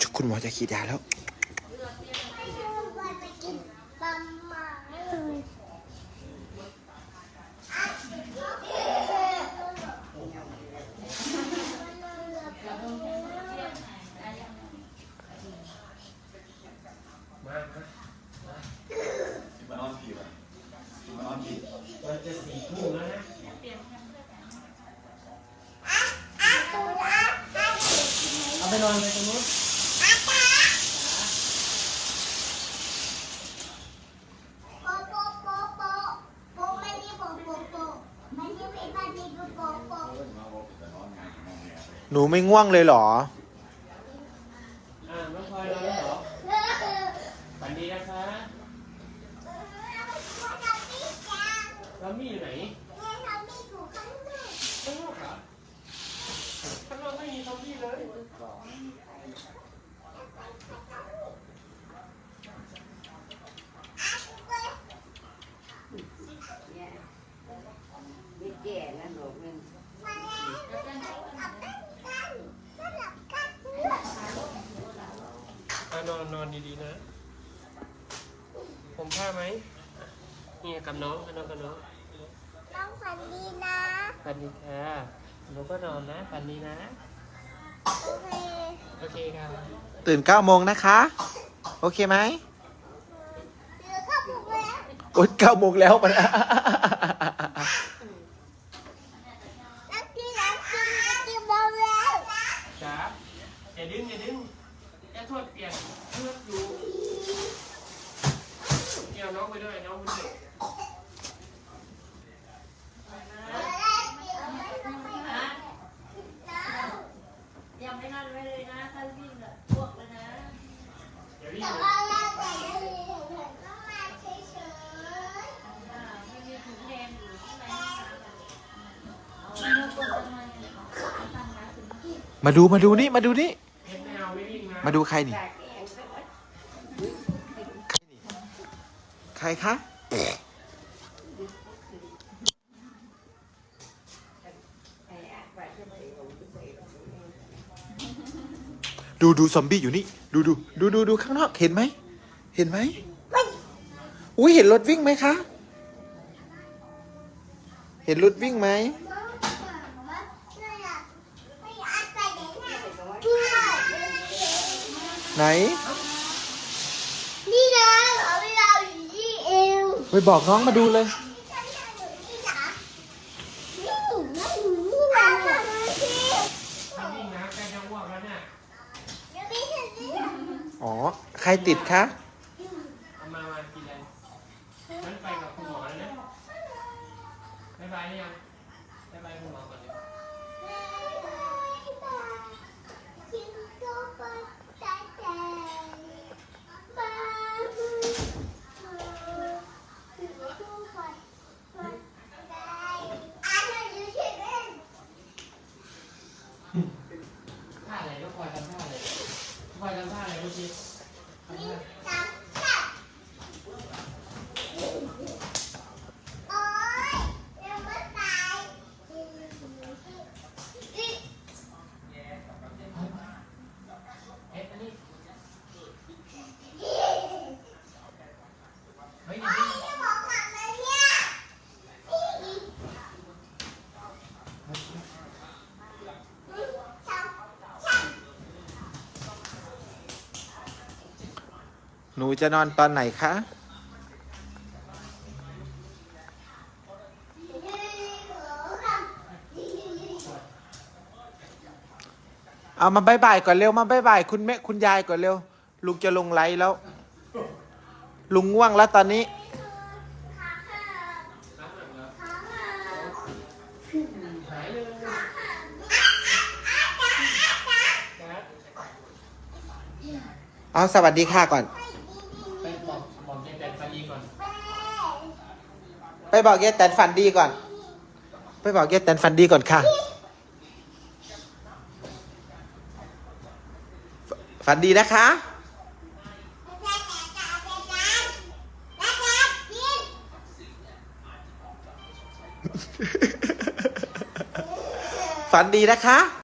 จุกคุณหมอจะขีดยาแล้ว นอนงานนอนเนี่ยหนูไม่ง่วงเลยเหรอ อ่าน้องพลอยนอนแล้วเหรอฝันดีนะคะแล้วมีอยู่ไหนข้างนอกเหรอข้างนอกไม่มีซอมบี้ เลยไม่แก่แล้วหนูมันอ่านอนนอนดีๆนะ ผมผ้าไหมเนี่ยกับน้องกับน้องกับน้องต้องฝันดีนะฝันดีค่ะหนูก็นอนนะฝันดีนะ โอเคโอเคครับตื่นเก้าโมงนะคะ โอเคไหมเหลือข้าวผูกแล้วโอ๊ยเก้าโมงแล้วมันนักที่รักกินกินบอลแล้วจ้าอย่าดึงอย่าดึงอย่าโทษเปลี่ยนเพื่อนอยู่เกี่ยวน้องไปด้วยน้องไปด้วย ยังไม่นั่นไว้เลยนะถ้าวิ่งอะพวกแล้วนะ อย่าวิ่ง แต่ เลย ว่าเราแต่เห็นก็มาเฉย อ่าไม่มีถุงแดงอยู่ข้างใน มาดูมาดูนี่มาดูนี่มาดูใครนี่ใครคะดูดูซอมบี้อยู่นี่ ดูดูดูดูดูข้างนอกเห็นไหมเห็นไหมอุ้ยเห็นรถวิ่งไหมคะ เห็นรถวิ่งไหมอยากไม่อยากไปไหนนะ ไหน นี่นะเราเราอยู่ที่เอวไปบอกน้องมาดูเลย นี่หนูนะหนูนี่นะไม่วิ่งนะใกล้จะอ้วกแล้วเนี่ยยังไม่ถึงนี่นะอ๋อ ใครติดคะ เอามามากินอะไรงั้นไปกับคุณหมอแล้วนะบ๊ายบายหรือยัง Hmm. หนูจะนอนตอนไหนคะ เอามาบายบายก่อนเร็ว มาบายบายคุณแม่คุณยายก่อนเร็ว ลุงจะลงไลฟ์แล้ว ลุงง่วงแล้วตอนนี้ เอาสวัสดีค่ะก่อน ไปบอกยายแตนฝันดีก่อน ไปบอกยายแตนฝันดีก่อนค่ะ ฝันดีนะคะ ฝันดีนะคะ